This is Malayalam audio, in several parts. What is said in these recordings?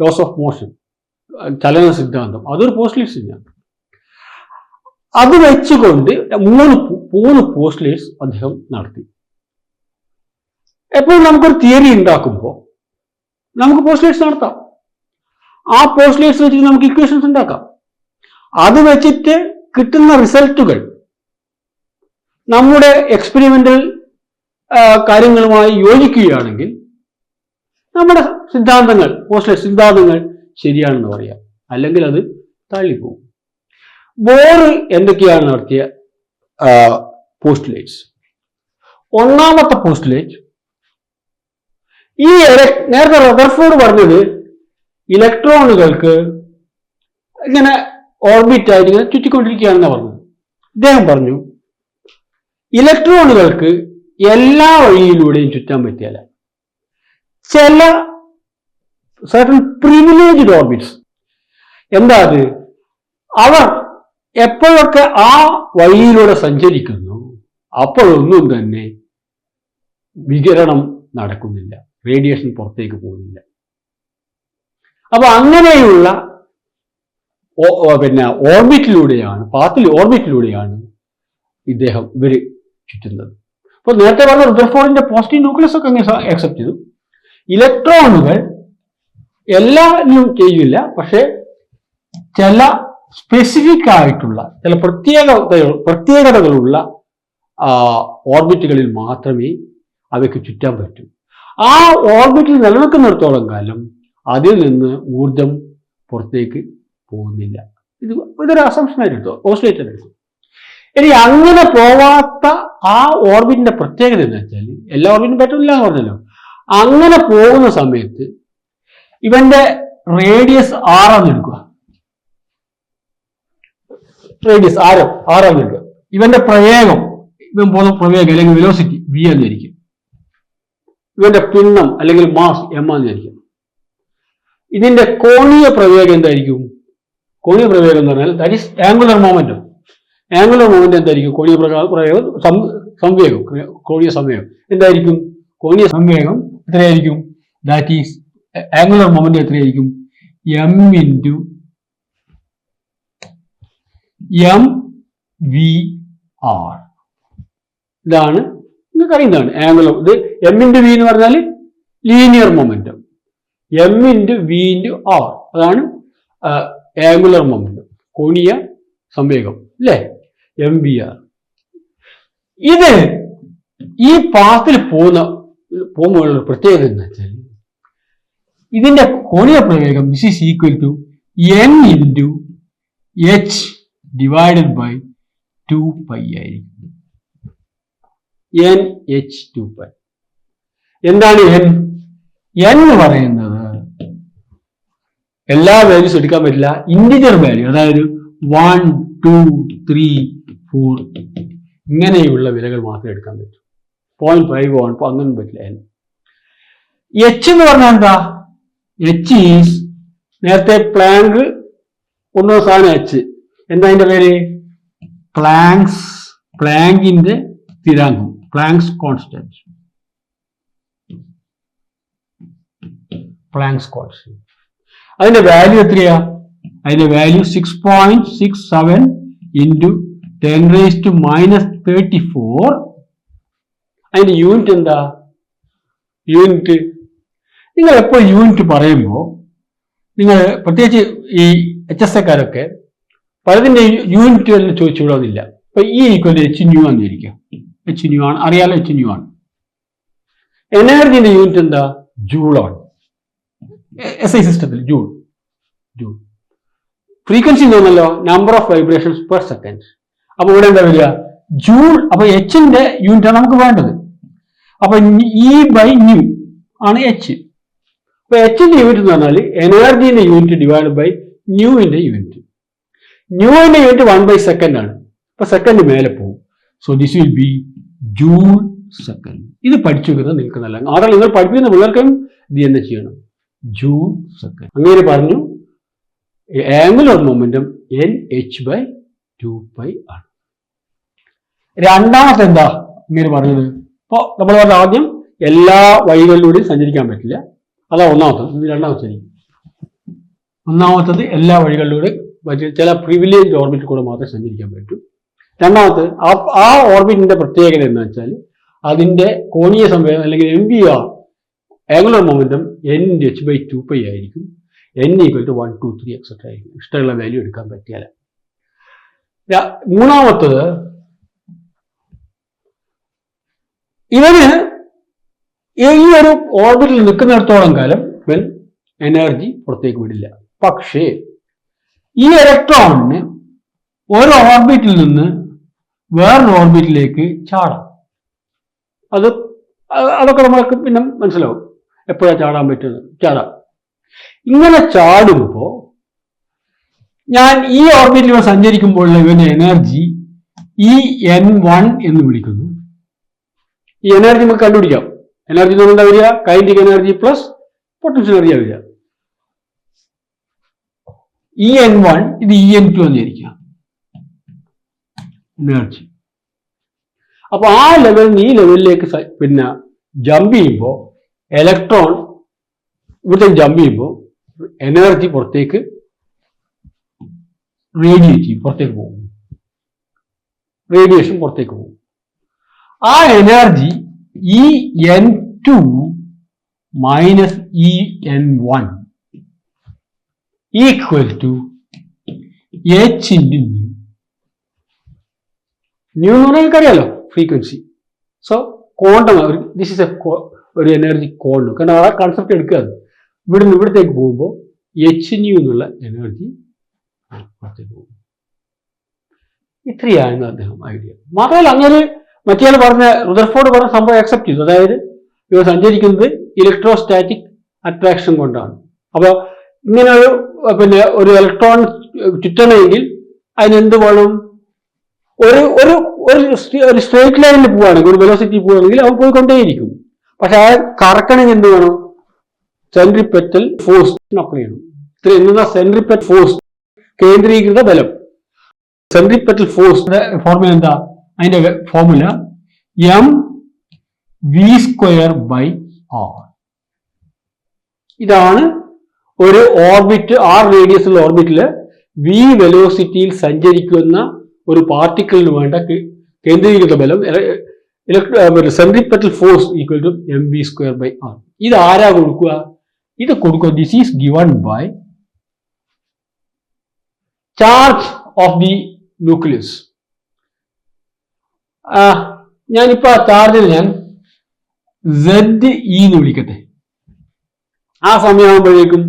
ലോസ് ഓഫ് മോഷൻ ചലന സിദ്ധാന്തം. അതൊരു പോസ്റ്റ്ലേറ്റ് സിദ്ധാന്തം അത് വെച്ചുകൊണ്ട് മൂന്ന് മൂന്ന് പോസ്റ്റ്ലേറ്റ്സ് അദ്ദേഹം നടത്തി. എപ്പോഴും നമുക്കൊരു തിയറി ഉണ്ടാക്കുമ്പോൾ നമുക്ക് പോസ്റ്റ്ലേറ്റ്സ് നടത്താം. ആ പോസ്റ്റ്ലേറ്റ്സ് വെച്ചിട്ട് നമുക്ക് ഇക്വേഷൻസ് ഉണ്ടാക്കാം. അത് വെച്ചിട്ട് കിട്ടുന്ന റിസൾട്ടുകൾ നമ്മുടെ എക്സ്പെരിമെന്റൽ കാര്യങ്ങളുമായി യോജിക്കുകയാണെങ്കിൽ നമ്മുടെ സിദ്ധാന്തങ്ങൾ പോസ്റ്റ് സിദ്ധാന്തങ്ങൾ ശരിയാണെന്ന് പറയാം. അല്ലെങ്കിൽ അത് തള്ളിപ്പോകും. ബോർ എന്തൊക്കെയാണ് നടത്തിയ പോസ്റ്റ്ലേറ്റ്സ് ഒന്നാമത്തെ പോസ്റ്റ്ലേറ്റ് ഈ നേരത്തെ റദർഫോർഡ് പറഞ്ഞത് ഇലക്ട്രോണുകൾക്ക് ഇങ്ങനെ ഓർബിറ്റ് ആയിട്ട് ഇങ്ങനെ ചുറ്റിക്കൊണ്ടിരിക്കുകയാണെന്ന് പറഞ്ഞു ഇദ്ദേഹം പറഞ്ഞു ഇലക്ട്രോണുകൾക്ക് എല്ലാ വഴിയിലൂടെയും ചുറ്റാൻ പറ്റിയല്ല ചില സർട്ടൺ പ്രിവിലേജ്ഡ് ഓർബിറ്റ്സ് എന്താ അത്? അവർ എപ്പോഴൊക്കെ ആ വഴിയിലൂടെ സഞ്ചരിക്കുന്നു അപ്പോഴൊന്നും തന്നെ വികിരണം നടക്കുന്നില്ല റേഡിയേഷൻ പുറത്തേക്ക് പോകുന്നില്ല. അപ്പൊ അങ്ങനെയുള്ള പിന്നെ ഓർബിറ്റിലൂടെയാണ് പാത്തിൽ ഓർബിറ്റിലൂടെയാണ് ഇദ്ദേഹം ഇവർ ചുറ്റുന്നത്. അപ്പൊ നേരത്തെ പറഞ്ഞ റുദ്രഫോറിന്റെ പോസിറ്റീവ് ന്യൂക്ലിയസ് ഒക്കെ അങ്ങനെ അക്സെപ്റ്റ് ചെയ്തു. ഇലക്ട്രോണുകൾ എല്ലാവരും ചെയ്യില്ല പക്ഷെ ചില സ്പെസിഫിക് ആയിട്ടുള്ള ചില പ്രത്യേക പ്രത്യേകതകളുള്ള ഓർബിറ്റുകളിൽ മാത്രമേ അവയ്ക്ക് ചുറ്റാൻ പറ്റൂ. ആ ഓർബിറ്റിൽ നിലനിൽക്കുന്നിടത്തോളം കാലം അതിൽ നിന്ന് ഊർജം പുറത്തേക്ക് പോകുന്നില്ല. ഇത് ഇതൊരു അസംഷനായിട്ടോ ഓസ്ട്രേറ്റ് എടുത്തു ഇനി അങ്ങനെ പോവാത്ത ആ ഓർബിറ്റിന്റെ പ്രത്യേകത എന്ന് വെച്ചാൽ എല്ലാ ഓർബിറ്റിനും പറ്റില്ല എന്ന് പറഞ്ഞല്ലോ. അങ്ങനെ പോകുന്ന സമയത്ത് ഇവന്റെ റേഡിയസ് ആറാന്ന് എടുക്കുക. റേഡിയസ് ആരോ ആറാന്ന് എടുക്കുക. ഇവന്റെ പ്രവേഗം ഇവൻ പോകുന്ന പ്രവേഗം അല്ലെങ്കിൽ വെലോസിറ്റി വി എന്നിരിക്കും ഇവന്റെ പിണ്ണം അല്ലെങ്കിൽ മാസ് എം എന്നിരിക്കും ഇതിന്റെ കോണീയ പ്രവേഗം എന്തായിരിക്കും? കോണീയ പ്രവേഗം എന്ന് പറഞ്ഞാൽ that is angular momentum angular moment എന്തായിരിക്കും? കോണീയ പ്രവേഗം സംവേഗം കോണീയ സംവേഗം. എന്തായിരിക്കും? കോണീയ സംവേഗം എത്രയായിരിക്കും? ദാറ്റ് ഈസ് ആംഗുലർ മൊമെന്റ് എത്രയായിരിക്കും? M into M V R ഇതാണ് നിങ്ങൾക്ക് അറിയുന്നതാണ് ആംഗുലർ ഇത് എം ഇന്റു വി എന്ന് പറഞ്ഞാൽ linear momentum M into V into R അതാണ് ആംഗുലർ മൊമെന്റം കോണീയ സംവേഗം അല്ലേ? എം വി ആർ ഇത് ഈ പാത്തിൽ പോകുന്ന പോകുമ്പോഴുള്ള പ്രത്യേകത എന്ന് വെച്ചാൽ ഇതിന്റെ കോണീയ പ്രവേഗം this is equal to N into H divided by two pi ആയിരിക്കും. എൻ എച്ച് ടു പൈ എന്താണ് എൻ എന്ന് പറയുന്നത് എല്ലാ വാല്യൂസ് എടുക്കാൻ പറ്റില്ല ഇൻഡിജർ വാല്യൂ അതായത് വൺ ടു ത്രീ ഫോർ ഇങ്ങനെയുള്ള വിലകൾ മാത്രമേ എടുക്കാൻ പറ്റൂ. പോയിന്റ് ഫൈവ് വൺ അങ്ങനെ പറ്റില്ല. എൻ എച്ച് എന്ന് പറഞ്ഞാൽ എന്താ? എച്ച് ഈസ് നേരത്തെ പ്ലാങ്ക് കൊണ്ടുവന്ന സാധനം എച്ച് എന്താ അതിന്റെ പേര്? പ്ലാങ്സ് പ്ലാങ്കിന്റെ സ്ഥിരാങ്കം. പ്ലാങ്സ് കോൺസ്റ്റന്റ് പ്ലാങ്സ് കോൺസ്റ്റന്റ് അതിന്റെ വാല്യൂ എത്രയാ? അതിന്റെ value six point six seven into ten raise to minus thirty four അതിന്റെ യൂണിറ്റ് എന്താ? യൂണിറ്റ് നിങ്ങൾ എപ്പോൾ യൂണിറ്റ് പറയുമ്പോൾ നിങ്ങൾ പ്രത്യേകിച്ച് ഈ എച്ച് എസ് എക്കാരൊക്കെ പലതിന്റെ യൂണിറ്റ് തന്നെ ചോദിച്ചു വിടാതില്ല ഇപ്പൊ ഈ ഈക്വൽ എച്ച് ന്യൂ എന്നിരിക്കുക എച്ച് ന്യൂ ആണ്. അറിയാലോ എച്ച് ന്യൂ ആണ്. എനർജിന്റെ യൂണിറ്റ് എന്താ? ജൂളാണ് എസ് ഐ സിസ്റ്റത്തിൽ joule joule frequency തോന്നല്ലോ number of vibrations per second അപ്പൊ ഇവിടെ എന്താ വരിക? ജൂൾ അപ്പൊ എച്ചിന്റെ യൂണിറ്റ് ആണ് നമുക്ക് വേണ്ടത്. അപ്പൊ ഇ ബൈ ന്യൂ ആണ് എച്ച് അപ്പൊ എച്ചിന്റെ യൂണിറ്റ് എന്ന് പറഞ്ഞാൽ എനർജിന്റെ യൂണിറ്റ് ഡിവൈഡ് ബൈ ന്യൂവിന്റെ യൂണിറ്റ് ന്യൂവിന്റെ യൂണിറ്റ് വൺ ബൈ സെക്കൻഡ് ആണ്. അപ്പൊ സെക്കൻഡ് മേലെ പോകും. So this will be joule second ഇത് പഠിച്ചു വെക്കുന്നത് നിങ്ങൾക്ക് നല്ല ആദ്യം നിങ്ങൾ പഠിപ്പിക്കുന്ന പിള്ളേർക്കും ഇത് തന്നെ ചെയ്യണം. ജൂൾ സെക്കൻഡ് അങ്ങനെ പറഞ്ഞു angular momentum N H by two pi ആണ്. രണ്ടാമത്തെ എന്താ ഇങ്ങനെ പറഞ്ഞത്? ഇപ്പൊ നമ്മൾ പറഞ്ഞ ആദ്യം എല്ലാ വഴികളിലൂടെയും സഞ്ചരിക്കാൻ പറ്റില്ല. അതാ ഒന്നാമത്തത് രണ്ടാമത്തെ ഒന്നാമത്തത് എല്ലാ വഴികളിലൂടെ ചില പ്രിവിലേജ് ഓർബിറ്റിൽ കൂടെ മാത്രമേ സഞ്ചരിക്കാൻ പറ്റൂ. രണ്ടാമത് ആ ഓർബിറ്റിന്റെ പ്രത്യേകത എന്ന് വെച്ചാൽ അതിന്റെ കോണീയ സംവേദനം അല്ലെങ്കിൽ M V R angular momentum N H by two pi ആയിരിക്കും. N equal to one two three etcetera ആയിരിക്കും. ഇഷ്ടമുള്ള വാല്യൂ എടുക്കാൻ പറ്റിയാൽ ര- മൂന്നാമത്തത് ഇവന് ഈ ഒരു ഓർബിറ്റിൽ നിൽക്കുന്നിടത്തോളം കാലം വെൽ എനർജി പുറത്തേക്ക് വിടില്ല. പക്ഷേ ഈ ഇലക്ട്രോണിന് ഒരു ഓർബിറ്റിൽ നിന്ന് വേറൊരു ഓർബിറ്റിലേക്ക് ചാടാം. അത് അതൊക്കെ നമ്മൾക്ക് പിന്നെ മനസ്സിലാവും. എപ്പോഴാണ് ചാടാൻ പറ്റുന്നത്? ചാടാം. ഇങ്ങനെ ചാടുമ്പോൾ ഞാൻ ഈ ഓർബിറ്റിൽ സഞ്ചരിക്കുമ്പോഴുള്ള ഇവന്റെ എനർജി ഇ എൻ വൺ എന്ന് വിളിക്കുന്നു. ഈ എനർജി നമുക്ക് കണ്ടുപിടിക്കാം. എനർജി എന്ന് പറഞ്ഞാൽ വരിക? Kinetic energy plus potential energy വരിക. ഇ എൻ വൺ ഇത് ഇ എൻ ടു എന്നിരിക്കാം എനർജി അപ്പൊ ആ ലെവലിൽ നിന്ന് ഈ ലെവലിലേക്ക് പിന്നെ ജമ്പ് ചെയ്യുമ്പോൾ ഇലക്ട്രോൺ ഇവിടുത്തെ ജമ്പ് ചെയ്യുമ്പോൾ എനർജി പുറത്തേക്ക് റേഡിയേറ്റ് ചെയ്യും പുറത്തേക്ക് പോകും. റേഡിയേഷൻ പുറത്തേക്ക് പോകും. ആ energy E N two minus E N one equal to H into nu nu എന്ന് പറഞ്ഞാൽ എനിക്കറിയാലോ frequency so quantum this is a ഒരു എനർജി ക്വാണ്ടം കാരണം ആ കൺസെപ്റ്റ് എടുക്കുക അത് ഇവിടുന്ന് ഇവിടത്തേക്ക് പോകുമ്പോൾ എച്ച് ന്യൂ എന്നുള്ള എനർജി ഇത്രയാണ് അദ്ദേഹം ഐഡിയ മാത്രമല്ല അങ്ങനെ മറ്റേ പറഞ്ഞ റുദർഫോർഡ് പറഞ്ഞ സംഭവം അക്സെപ്റ്റ് ചെയ്തു. അതായത് ഇവ സഞ്ചരിക്കുന്നത് ഇലക്ട്രോസ്റ്റാറ്റിക് അട്രാക്ഷൻ കൊണ്ടാണ്. അപ്പോൾ ഇങ്ങനെ ഒരു പിന്നെ ഒരു ഇലക്ട്രോൺ ചുറ്റണമെങ്കിൽ അതിനെന്ത് വേണം? ഒരു ഒരു ഒരു സ്ട്ര- ഒരു സ്ട്രേറ്റ് ലൈനിൽ പോവുകയാണെങ്കിൽ ഒരു വെലോസിറ്റി പോവുകയാണെങ്കിൽ അവൻ പോയിക്കൊണ്ടേയിരിക്കും പക്ഷെ ആ കറക്കണമെങ്കിൽ എന്ത് വേണം? സെൻട്രിപെറ്റൽ ഫോഴ്സ് അപ്ലൈ ചെയ്യണം. എന്താ സെൻട്രിപെറ്റൽ ഫോഴ്സ് കേന്ദ്രീകൃത ബലം. സെൻട്രിപെറ്റൽ ഫോഴ്സിന്റെ ഫോർമുല എന്താ? അതിന്റെ formula M V square by R ഇതാണ് ഒരു ഓർബിറ്റ് ആർ റേഡിയസ് ഉള്ള ഓർബിറ്റിൽ വി വെലോസിറ്റിയിൽ സഞ്ചരിക്കുന്ന ഒരു പാർട്ടിക്കിളിന് വേണ്ട കേന്ദ്രീകൃത ബലം centripetal force equal to M V square by R ഇത് ആരാ കൊടുക്കുക? ഇത് കൊടുക്കുക this is given by charge of the nucleus ഞാനിപ്പോ ആ ചാർജിൽ ഞാൻ സെഡ് ഇ എന്ന് വിളിക്കട്ടെ. ആ സമയമാകുമ്പോഴേക്കും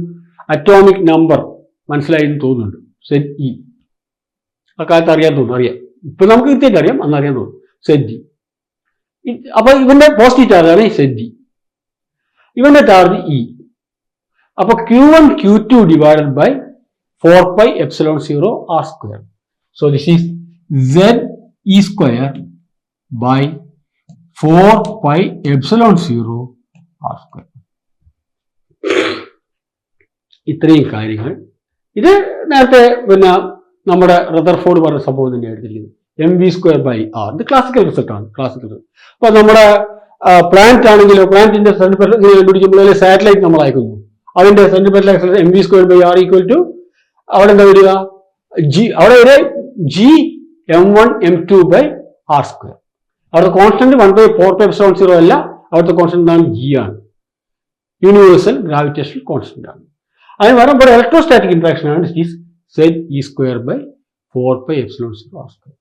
അറ്റോമിക് നമ്പർ മനസ്സിലായി എന്ന് തോന്നുന്നുണ്ട്. സെഡ് ഇ ആ കാലത്ത് അറിയാൻ തോന്നുന്നു അറിയാം. ഇപ്പൊ നമുക്ക് കൃത്യമായിട്ട് അറിയാം അന്ന് അറിയാൻ തോന്നുന്നു സെഡ് ജി അപ്പൊ ഇവന്റെ പോസിറ്റീവ് ചാർജ് ആണ് സെഡ് ജി ഇവന്റെ ചാർജ് ഇ അപ്പൊ Q one Q two divided by four pi epsilon zero R square so this is Z E square by four pi epsilon zero R square ഇത്രയും കാര്യങ്ങൾ. ഇത് നേരത്തെ പിന്നെ നമ്മുടെ റദർഫോർഡ് പറഞ്ഞ സംഭവം തന്നെ എടുത്തിരിക്കുന്നത് M V square by R ഇത് ക്ലാസിക്കൽ റിസൾട്ട് ആണ് ക്ലാസിക്കൽ അപ്പൊ നമ്മുടെ പ്ലാന്റ് ആണെങ്കിലോ പ്ലാന്റിന്റെ സെന്റിമെന്റ് കണ്ടുപിടിക്കുമ്പോൾ സാറ്റലൈറ്റ് നമ്മൾ അയക്കുന്നു. അതിന്റെ sentiment M V square by R equal to അവിടെ എന്താ വരിക? ജി അവിടെ ഒരു G M one M two by R square അവിടുത്തെ constant one by four by seven zero അല്ല അവിടുത്തെ കോൺസ്റ്റന്റ് ആണ് ജി ആണ്. യൂണിവേഴ്സൽ ഗ്രാവിറ്റേഷണൽ കോൺസ്റ്റന്റ് ആണ്. അതിന് വരുമ്പോൾ ഇലക്ട്രോസ്റ്റാറ്റിക് ഇൻട്രാക്ഷൻ ആണ് is Z E square by four pi epsilon zero square